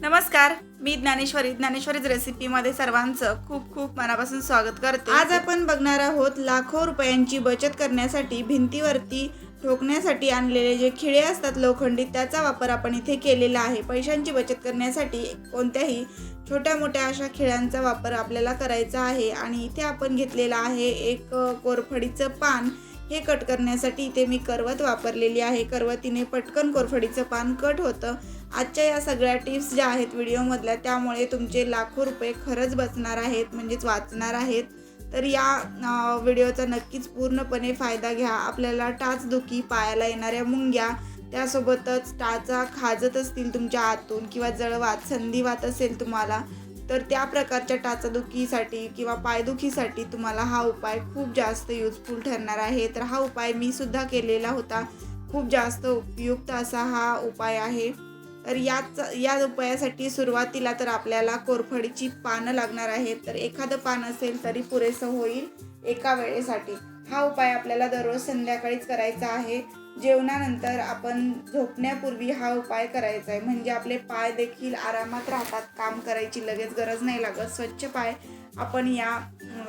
नमस्कार मी ज्ञानेश्वरी. ज्ञानेश्वरीच रेसिपीमध्ये सर्वांचं खूप खूप मनापासून स्वागत करते. आज आपण बघणार आहोत लाखो रुपयांची बचत करण्यासाठी भिंतीवरती ठोकण्यासाठी आणलेले जे खिळे असतात लोखंडी त्याचा वापर आपण इथे केलेला आहे. पैशांची बचत करण्यासाठी कोणत्याही छोट्या मोठ्या अशा खिळ्यांचा वापर आपल्याला करायचा आहे. आणि इथे आपण घेतलेला आहे एक कोरफडीचं पान. हे कट करण्यासाठी इथे मी करवत वापरलेली आहे. करवतीने पटकन कोरफडीचं पान कट होतं. आजच्या या सगळ्या टिप्स ज्या आहेत व्हिडिओमधल्या त्यामुळे तुमचे लाखो रुपये खरंच बचणार आहेत म्हणजेच वाचणार आहेत. तर या व्हिडिओचा नक्कीच पूर्णपणे फायदा घ्या. आपल्याला टाचदुखी पायाला येणाऱ्या मुंग्या त्यासोबतच टाचा खाजत असतील तुमच्या आतून किंवा जळवात संधिवात असेल तुम्हाला तर त्या प्रकारच्या टाचादुखीसाठी किंवा पायदुखीसाठी तुम्हाला हा उपाय खूप जास्त युजफुल ठरणार आहे. तर हा उपाय मी सुद्धा केलेला होता. खूप जास्त उपयुक्त असा हा उपाय आहे. तर याच या उपायासाठी सुरुवातीला तर आपल्याला कोरफडीची पानं लागणार आहेत. तर एखादं पान असेल तरी पुरेसं होईल एका वेळेसाठी. हा उपाय आपल्याला दररोज संध्याकाळीच करायचा आहे. जेवणानंतर आपण झोपण्यापूर्वी हा उपाय करायचा आहे. म्हणजे आपले पाय देखील आरामात राहतात. काम करायची लगेच गरज नाही लागत. स्वच्छ पाय आपण या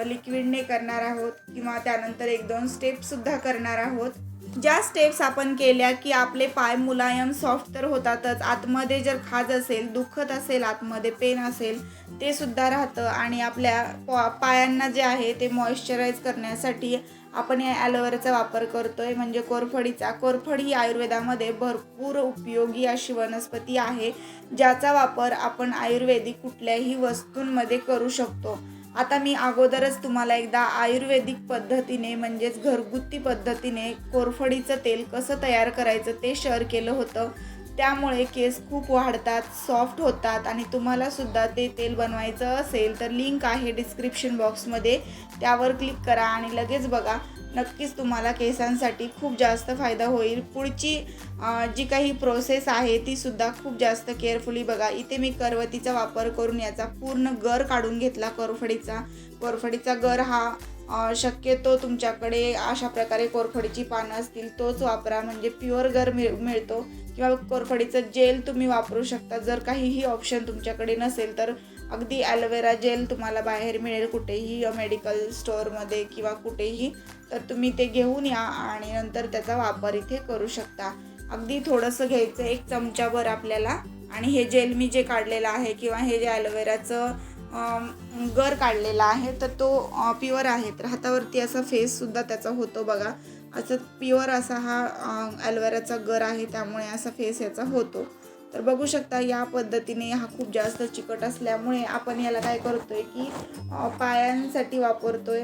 लिक्विडने करणार आहोत. किंवा त्यानंतर एक दोन स्टेपसुद्धा करणार आहोत. ज्या स्टेप्स आपण केल्या की आपले पाय मुलायम सॉफ्ट तर होतातच. आतमध्ये जर खाज असेल दुखत असेल आतमध्ये पेन असेल ते सुद्धा राहतं. आणि आपल्या पा पायांना जे आहे ते मॉइश्चराईज करण्यासाठी आपण या ॲलोवेराचा वापर करतो आहे म्हणजे कोरफडीचा. कोरफड ही आयुर्वेदामध्ये भरपूर उपयोगी अशी वनस्पती आहे ज्याचा वापर आपण आयुर्वेदिक कुठल्याही वस्तूंमध्ये करू शकतो. आता मी अगोदरच तुम्हाला एकदा आयुर्वेदिक पद्धतीने म्हणजेच घरगुती पद्धतीने कोरफडीचं तेल कसं तयार करायचं ते शेअर केलं होतं. त्यामुळे केस खूप वाढतात सॉफ्ट होतात आणि तुम्हाला सुद्धा ते तेल बनवायचं असेल तर लिंक आहे डिस्क्रिप्शन बॉक्समध्ये त्यावर क्लिक करा आणि लगेच बघा. नक्कीच तुम्हाला केसांसाठी खूप जास्त फायदा होईल. पुढची जी काही प्रोसेस आहे ती सुद्धा खूप जास्त केअरफुली बघा. इथे मी करवतीचा वापर करून याचा पूर्ण गर काढून घेतला कोरफडीचा. कोरफडीचा गर हा शक्यतो तुमच्याकडे अशा प्रकारे कोरफडीची पानं असतील तोच वापरा. म्हणजे प्युअर गर मिळ मिळतो. किंवा कोरफडीचं जेल तुम्ही वापरू शकता. जर काहीही ऑप्शन तुमच्याकडे नसेल तर अगदी ॲलोवेरा जेल तुम्हाला बाहेर मिळेल कुठेही मेडिकल स्टोअरमध्ये किंवा कुठेही तर तुम्ही ते घेऊन या आणि नंतर त्याचा वापर इथे करू शकता. अगदी थोडंसं घ्यायचं एक चमचाभर आपल्याला आणि हे जेल मी जे काढलेलं आहे किंवा हे जे ॲलोवेराचं गर काढलेला आहे तर तो प्युअर आहे. तर हातावरती असा फेससुद्धा त्याचा होतो बघा. असं प्युअर असा हा ॲलोवेराचा गर आहे त्यामुळे असा फेस याचा होतो. तर बघू शकता या पद्धतीने हा खूप जास्त चिकट असल्यामुळे आपण याला काय करतोय की पायांसाठी वापरतोय.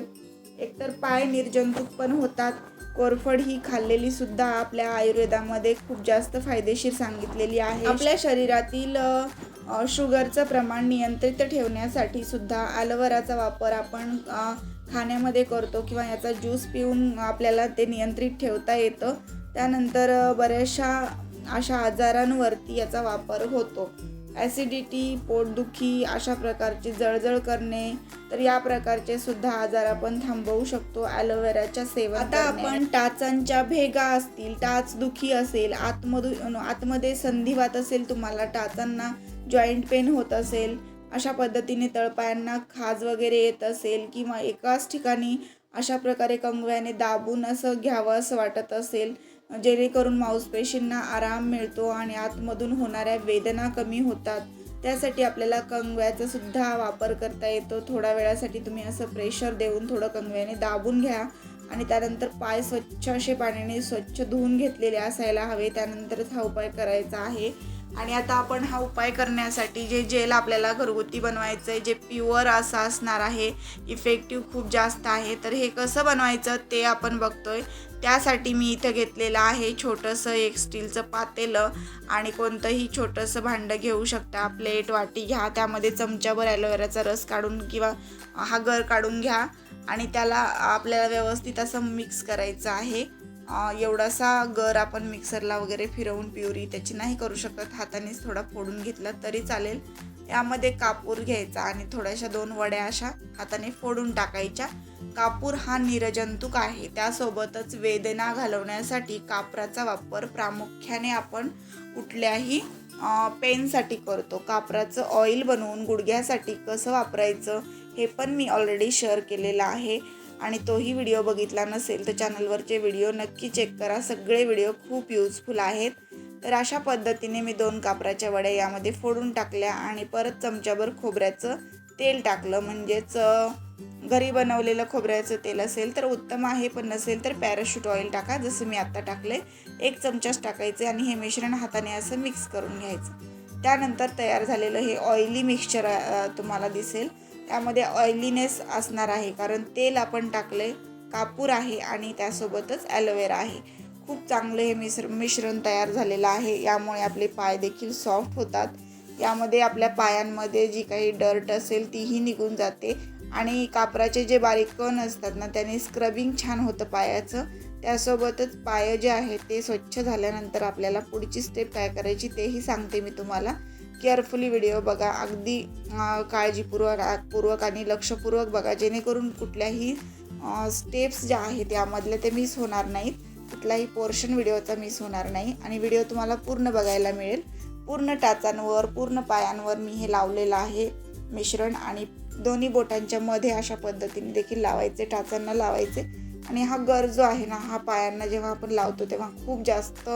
एकतर पाय निर्जंतुक पण होतात. कोरफड ही खाल्लेली सुद्धा आपल्या आयुर्वेदामध्ये खूप जास्त फायदेशीर सांगितलेली आहे. आपल्या शरीरातील शुगरचं प्रमाण नियंत्रित ठेवण्यासाठी सुद्धा ॲलोवेराचा वापर आपण खाण्यामध्ये करतो किंवा याचा ज्यूस पिऊन आपल्याला ते नियंत्रित ठेवता येतं. त्यानंतर बऱ्याचशा अशा आजारांवरती याचा वापर होतो. ॲसिडिटी पोटदुखी अशा प्रकारची जळजळ करणे तर या प्रकारचे सुद्धा आजार आपण थांबवू शकतो ॲलोवेराच्या सेवन आता आपण टाचांच्या भेगा असतील टाच दुखी असेल आतमधून आतमध्ये संधिवात असेल तुम्हाला टाचांना जॉईंट पेन होत असेल अशा पद्धतीने तळपायांना खाज वगैरे येत असेल किंवा एकाच ठिकाणी अशा प्रकारे कंगव्याने दाबून असं घ्यावं असं वाटत असेल जेणेकरून मांसपेशींना आराम मिळतो आणि आतमधून होणाऱ्या वेदना कमी होतात. त्यासाठी आपल्याला कंगव्याचा सुद्धा वापर करता येतो. थोड्या वेळासाठी तुम्ही असं प्रेशर देऊन थोडं कंगव्याने दाबून घ्या आणि त्यानंतर पाय स्वच्छ असे पाण्याने स्वच्छ धुवून घेतलेले असायला हवे. त्यानंतरच हा उपाय करायचा आहे. आणि आता आपण हा उपाय करण्यासाठी जे जेल आपल्याला घरगुती बनवायचं आहे जे प्युअर असं असणार आहे इफेक्टिव्ह खूप जास्त आहे तर हे कसं बनवायचं ते आपण बघतोय. त्यासाठी मी इथं घेतलेलं आहे छोटंसं एक स्टीलचं पातेलं आणि कोणतंही छोटंसं भांडं घेऊ शकता. प्लेट वाटी घ्या त्यामध्ये चमच्याभर ॲलोवेराचा रस काढून किंवा हा गर काढून घ्या आणि त्याला आपल्याला व्यवस्थित असं मिक्स करायचं आहे. एवढासा गर आपण मिक्सरला वगैरे फिरवून प्युरी त्याची नाही करू शकत. हातानेच थोडा फोडून घेतला तरी चालेल. यामध्ये कापूर घ्यायचा आणि थोड्याशा दोन वड्या अशा हाताने फोडून टाकायच्या. कापूर हा निरजंतुक आहे. त्यासोबतच वेदना घालवण्यासाठी कापराचा वापर प्रामुख्याने आपण कुठल्याही पेनसाठी करतो. कापराचं ऑइल बनवून गुडघ्यासाठी कसं वापरायचं हे पण मी ऑलरेडी शेअर केलेलं आहे. आणि तोही व्हिडिओ बघितला नसेल तर चॅनलवरचे व्हिडिओ नक्की चेक करा. सगळे व्हिडिओ खूप युजफुल आहेत. तर अशा पद्धतीने मी दोन कापराच्या वड्या यामध्ये फोडून टाकल्या आणि परत चमच्याभर खोबऱ्याचं तेल टाकलं. म्हणजेच घरी बनवलेलं खोबऱ्याचं तेल असेल तर उत्तम आहे पण नसेल तर पॅराशूट ऑइल टाका जसं मी आत्ता टाकले एक चमचाच टाकायचे आणि हे मिश्रण हाताने असं मिक्स करून घ्यायचं. त्यानंतर तयार झालेलं हे ऑइली मिक्सचर तुम्हाला दिसेल. त्यामध्ये ऑइलीनेस असणार आहे. कारण तेल आपण टाकले कापूर आहे आणि त्यासोबतच ॲलोवेरा आहे. खूप चांगलं हे मिश्र मिश्रण तयार झालेलं आहे. यामुळे आपले पाय देखील सॉफ्ट होतात. यामध्ये आपल्या पायांमध्ये जी काही डर्ट असेल तीही निघून जाते. आणि कापराचे जे बारीक कण असतात ना त्याने स्क्रबिंग छान होतं पायाचं. त्यासोबतच पाय जे आहे ते स्वच्छ झाल्यानंतर आपल्याला पुढची स्टेप काय करायची तेही सांगते मी तुम्हाला. केअरफुली व्हिडिओ बघा. अगदी काळजीपूर्वक पूर्वक आणि लक्षपूर्वक बघा. जेणेकरून कुठल्याही स्टेप्स ज्या आहेत त्यामधल्या ते मिस होणार नाहीत. कुठलाही पोर्शन व्हिडिओचा मिस होणार नाही. आणि व्हिडिओ तुम्हाला पूर्ण बघायला मिळेल. पूर्ण टाचांवर पूर्ण पायांवर मी हे लावलेलं आहे मिश्रण. आणि दोन्ही बोटांच्या मध्ये अशा पद्धतीने देखील लावायचे टाचांना लावायचे. आणि हा गर जो आहे ना हा पायांना जेव्हा आपण लावतो तेव्हा खूप जास्त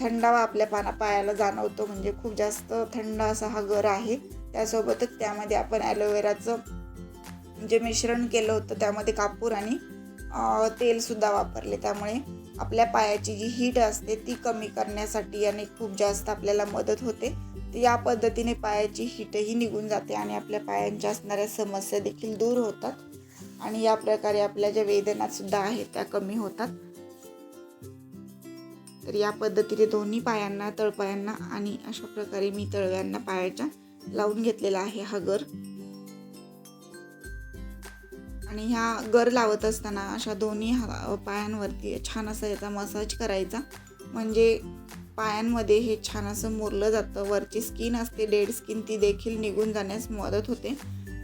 थंडावा आपल्या पाना पायाला जाणवतो. म्हणजे खूप जास्त थंड असा हा गर आहे. त्यासोबतच त्यामध्ये आपण ॲलोवेराचं जे मिश्रण केलं होतं त्यामध्ये कापूर आणि तेलसुद्धा वापरले. त्यामुळे आपल्या पायाची जी हीट असते ती कमी करण्यासाठी आणि खूप जास्त आपल्याला मदत होते. तर या पद्धतीने पायाची हीटही निघून जाते आणि आपल्या पायांच्या असणाऱ्या समस्या देखील दूर होतात. आणि या प्रकारे आपल्या ज्या वेदनासुद्धा आहेत त्या कमी होतात. तर या पद्धतीने दोन्ही पायांना तळपायांना आणि अशा प्रकारे मी तळव्यांना पायाच्या लावून घेतलेला आहे हा गर. आणि ह्या गर लावत असताना अशा दोन्ही हा पायांवरती छान असा याचा मसाज करायचा. म्हणजे पायांमध्ये हे छान असं मुरलं जातं. वरची स्किन असते डेड स्किन ती देखील निघून जाण्यास मदत होते.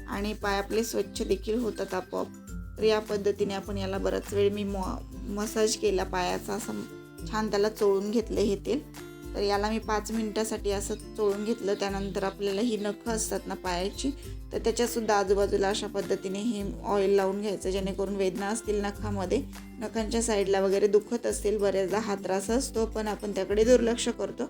आणि पाय आपले स्वच्छ देखील होतात आपोआप. तर या पद्धतीने आपण याला बराच वेळ मी मॉ मसाज केला पायाचा असं छान त्याला चोळून घेतलं हे तेल. तर याला मी पाच मिनटासाठी असं चोळून घेतलं. त्यानंतर आपल्याला ही नखं असतात ना पायाची तर त्याच्यासुद्धा आजूबाजूला अशा पद्धतीने हे ऑइल लावून घ्यायचं जेणेकरून वेदना असतील नखामध्ये. नखांच्या साईडला वगैरे दुखत असतील बऱ्याचदा हा त्रास असतो पण आपण त्याकडे दुर्लक्ष करतो.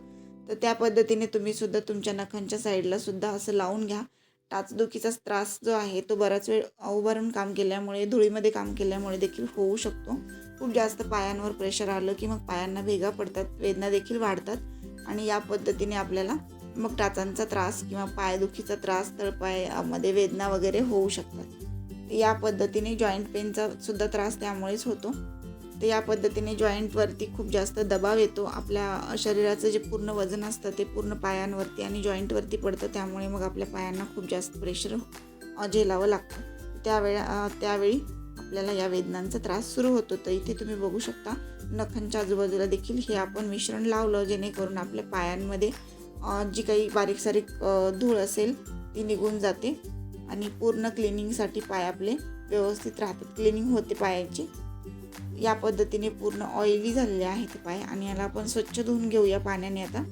तर त्या पद्धतीने तुम्हीसुद्धा तुमच्या नखांच्या साईडला सुद्धा असं लावून घ्या. टाचदुखीचा त्रास जो आहे तो बराच वेळ उभारून काम केल्यामुळे धुळीमध्ये काम केल्यामुळे देखील होऊ शकतो. खूप जास्त पायांवर प्रेशर आलं की मग पायांना भेगा पडतात वेदना देखील वाढतात आणि या पद्धतीने आपल्याला मग टाचांचा त्रास किंवा पायदुखीचा त्रास तळपायामध्ये वेदना वगैरे होऊ शकतात. या पद्धतीने जॉईंट पेनचा सुद्धा त्रास त्यामुळेच होतो. तर या पद्धतीने जॉईंटवरती खूप जास्त दबाव येतो. आपल्या शरीराचं जे पूर्ण वजन असतं ते पूर्ण पायांवरती आणि जॉईंटवरती पडतं. त्यामुळे मग आपल्या पायांना खूप जास्त प्रेशर झेलावं लागतं. त्यावेळा त्यावेळी आपल्याला या वेदनांचा त्रास सुरू होतो. तर इथे तुम्ही बघू शकता नखांच्या आजूबाजूला देखील हे आपण मिश्रण लावलं जेणेकरून आपल्या पायांमध्ये जी काही बारीक सारीक धूळ असेल ती निघून जाते आणि पूर्ण क्लिनिंगसाठी पाय आपले व्यवस्थित राहतात. क्लिनिंग होते पायाची. या पद्धतीने पूर्ण ऑइली झालेले आहेत पाय आणि याला आपण स्वच्छ धुवून घेऊया पाण्याने आता.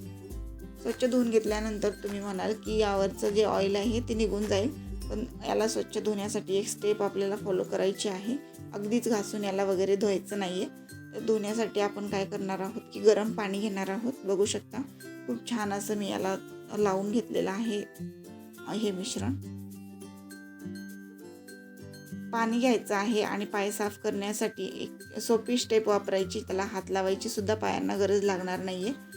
स्वच्छ धुवून घेतल्यानंतर तुम्ही म्हणाल की यावरचं जे ऑइल आहे ते निघून जाईल. पण याला स्वच्छ धुण्यासाठी एक स्टेप आपल्याला फॉलो करायची आहे. अगदीच घासून याला वगैरे धुवायचं नाही आहे तर धुण्यासाठी आपण काय करणार आहोत की गरम पाणी घेणार आहोत. बघू शकता. खूप छान असं मी याला लावून घेतलेलं आहे. हे मिश्रण. पाणी घ्यायचं आहे आणि पाय साफ करण्यासाठी एक सोपी स्टेप वापरायची. त्याला हात लावायची सुद्धा पायांना गरज लागणार नाही आहे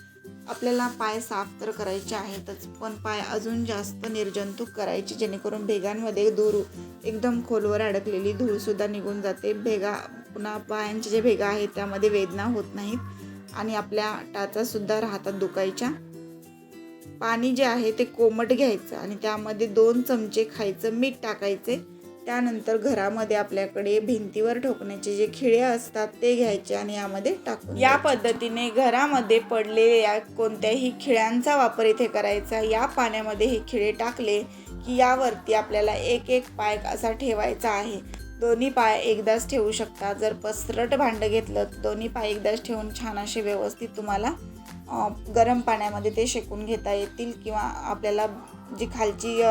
आपल्याला पाय साफ तर करायचे आहेतच पण पाय अजून जास्त निर्जंतुक करायचे जेणेकरून भेगांमध्ये दूर एकदम खोलवर अडकलेली धूळसुद्धा निघून जाते. भेगा पुन्हा पायांचे जे भेगा आहेत त्यामध्ये वेदना होत नाहीत आणि आपल्या टाचासुद्धा राहतात दुखायच्या. पाणी जे आहे ते कोमट घ्यायचं आणि त्यामध्ये दोन चमचे खायचं मीठ टाकायचे. त्यानंतर घरामध्ये आपल्याकडे भिंतीवर ठोकण्याचे जे खिळे असतात ते घ्यायचे आणि यामध्ये टाकून या पद्धतीने घरामध्ये पडलेल्या कोणत्याही खिळ्यांचा वापर इथे करायचा. या पाण्यामध्ये हे खिळे टाकले की यावरती आपल्याला एक एक पाय असा ठेवायचा आहे. दोन्ही पाय एकदाच ठेवू शकता. जर पसरट भांडं घेतलं तर दोन्ही पाय एकदाच ठेवून छान असे व्यवस्थित तुम्हाला गरम पाण्यामध्ये ते शेकून घेता येतील किंवा आपल्याला जी खालची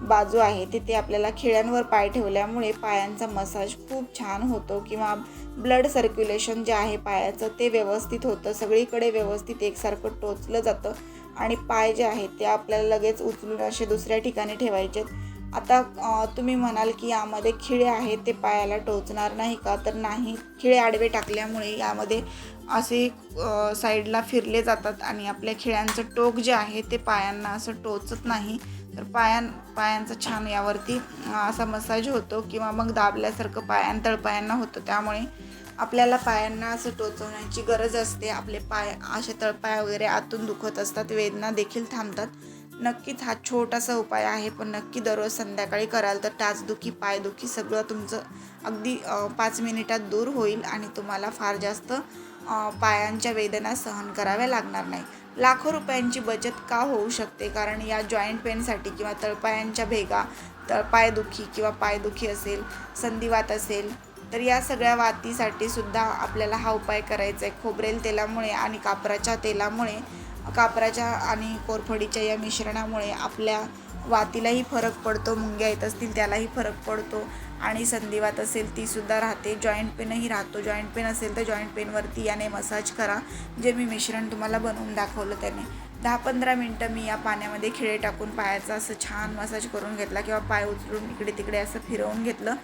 बाजू आहे तिथे आपल्याला खिळ्यांवर पाय ठेवल्यामुळे पायांचा मसाज खूप छान होतो किंवा ब्लड सर्क्युलेशन जे आहे पायाचं ते व्यवस्थित होतं. सगळीकडे व्यवस्थित एकसारखं टोचलं जातं आणि पाय जे आहेत ते आपल्याला लगेच उचलून असे दुसऱ्या ठिकाणी ठेवायचे आता तुम्ही म्हणाल की यामध्ये खिळे आहेत ते पायाला टोचणार नाही का? तर नाही खिळे आडवे टाकल्यामुळे यामध्ये असे साईडला फिरले जातात आणि आपल्या खिळ्यांचं टोक जे आहे ते पायांना असं टोचत नाही. तर पायां पायांचा छान यावरती असा मसाज होतो किंवा मग दाबल्यासारखं पायां तळपायांना होतं. त्यामुळे आपल्याला पायांना असं टोचवण्याची गरज असते. आपले पाय असे तळपाय वगैरे आतून दुखत असतात. वेदना देखील थांबतात. नक्कीच हा छोटासा उपाय आहे पण नक्की दररोज संध्याकाळी कराल तर टाचदुखी पायदुखी सगळं तुमचं अगदी पाच मिनिटात दूर होईल आणि तुम्हाला फार जास्त पायांच्या वेदना सहन कराव्या लागणार नाही लाखो रुपयांची बचत का होऊ शकते? कारण या जॉईंट पेनसाठी किंवा तळपायांच्या भेगा तळपायदुखी किंवा पायदुखी असेल संधिवात असेल तर या सगळ्या वातीसाठी सुद्धा आपल्याला हा उपाय करायचा आहे खोबरेल तेलामुळे आणि कापराच्या तेलामुळे कापराच्या आणि कोरफडीच्या या मिश्रणामुळे आपल्या वातीलाही फरक पडतो मुंग्या येत असतील त्यालाही फरक पडतो. आणि संधिवात असेल ती सुद्धा राहते. जॉईंट पेनही राहतो. जॉईंट पेन असेल तर जॉईंट पेनवरती याने मसाज करा. जे मी मिश्रण तुम्हाला बनवून दाखवलं त्याने. दहा पंधरा मिनटं मी या पाण्यामध्ये खिळे टाकून पायाचा असं छान मसाज करून घेतला किंवा पाय उचलून इकडे तिकडे असं फिरवून घेतलं.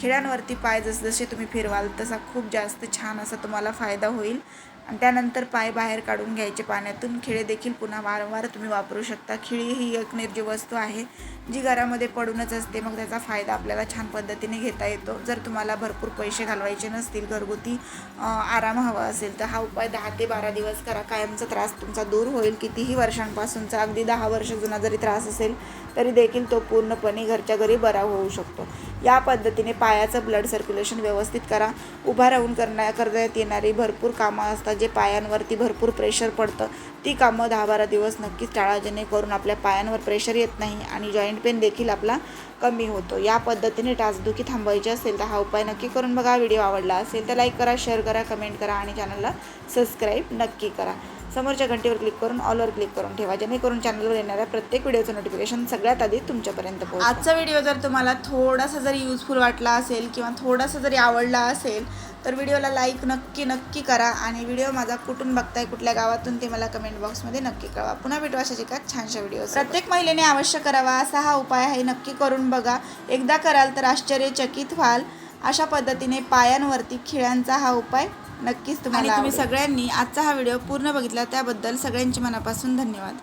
खिळ्यांवरती पाय जसजसे तुम्ही फिरवाल तसा खूप जास्त छान असा तुम्हाला फायदा होईल. आणि त्यानंतर पाय बाहेर काढून घ्यायचे पाण्यातून. खिळे देखील पुन्हा वारंवार तुम्ही वापरू शकता. खिळी ही एक निर्जीव वस्तू आहे जी घरामध्ये पडूनच असते. मग त्याचा फायदा आपल्याला छान पद्धतीने घेता येतो. जर तुम्हाला भरपूर पैसे घालवायचे नसतील घरगुती आराम हवा असेल तर हा उपाय दहा ते बारा दिवस करा. कायमचा त्रास तुमचा दूर होईल. कितीही वर्षांपासूनचा अगदी दहा वर्ष जुना जरी त्रास असेल तरी देखील तो पूर्णपणे घरच्या घरी बरा होऊ शकतो. या पद्धतीने पायाचं ब्लड सर्क्युलेशन व्यवस्थित करा. उभा राहून करण्या करण्यात येणारी भरपूर कामं असतात जे पायांवरती भरपूर प्रेशर पडतं. ती कामं दहा बारा दिवस नक्कीच टाळा जेणेकरून आपल्या पायांवर प्रेशर येत नाही आणि जॉईंट पेन देखील आपला कमी होतो. या पद्धतीने टाचदुखी थांबवायची असेल तर हा उपाय नक्की करून बघा. व्हिडिओ आवडला असेल तर लाईक करा शेअर करा कमेंट करा आणि चॅनलला सबस्क्राईब नक्की करा. समोरच्या घंटीवर क्लिक करून ऑलवर क्लिक करून ठेवा. जेणेकरून चॅनलवर येणाऱ्या प्रत्येक व्हिडिओचं नोटिफिकेशन सगळ्यात आधी तुमच्यापर्यंत पोहोचेल आजचा व्हिडिओ जर तुम्हाला थोडासा जरी युजफुल वाटला असेल किंवा थोडासा जरी आवडला असेल तर व्हिडिओला लाईक नक्की नक्की करा आणि व्हिडिओ माझा कुठून बघताय कुठल्या गावातून ते मला कमेंट बॉक्समध्ये नक्की कळवा. पुन्हा भेटू अशाच एका छानशा व्हिडिओ प्रत्येक महिलेने अवश्य करावा. असा हा उपाय आहे. नक्की करून बघा. एकदा कराल तर आश्चर्यचकित व्हाल. अशा पद्धतीने पायांवरती खिळ्यांचा हा उपाय नक्कीच तुम्हाला तुम्ही सगळ्यांनी आजचा हा व्हिडिओ पूर्ण बघितला त्याबद्दल सगळ्यांचे मनापासून धन्यवाद.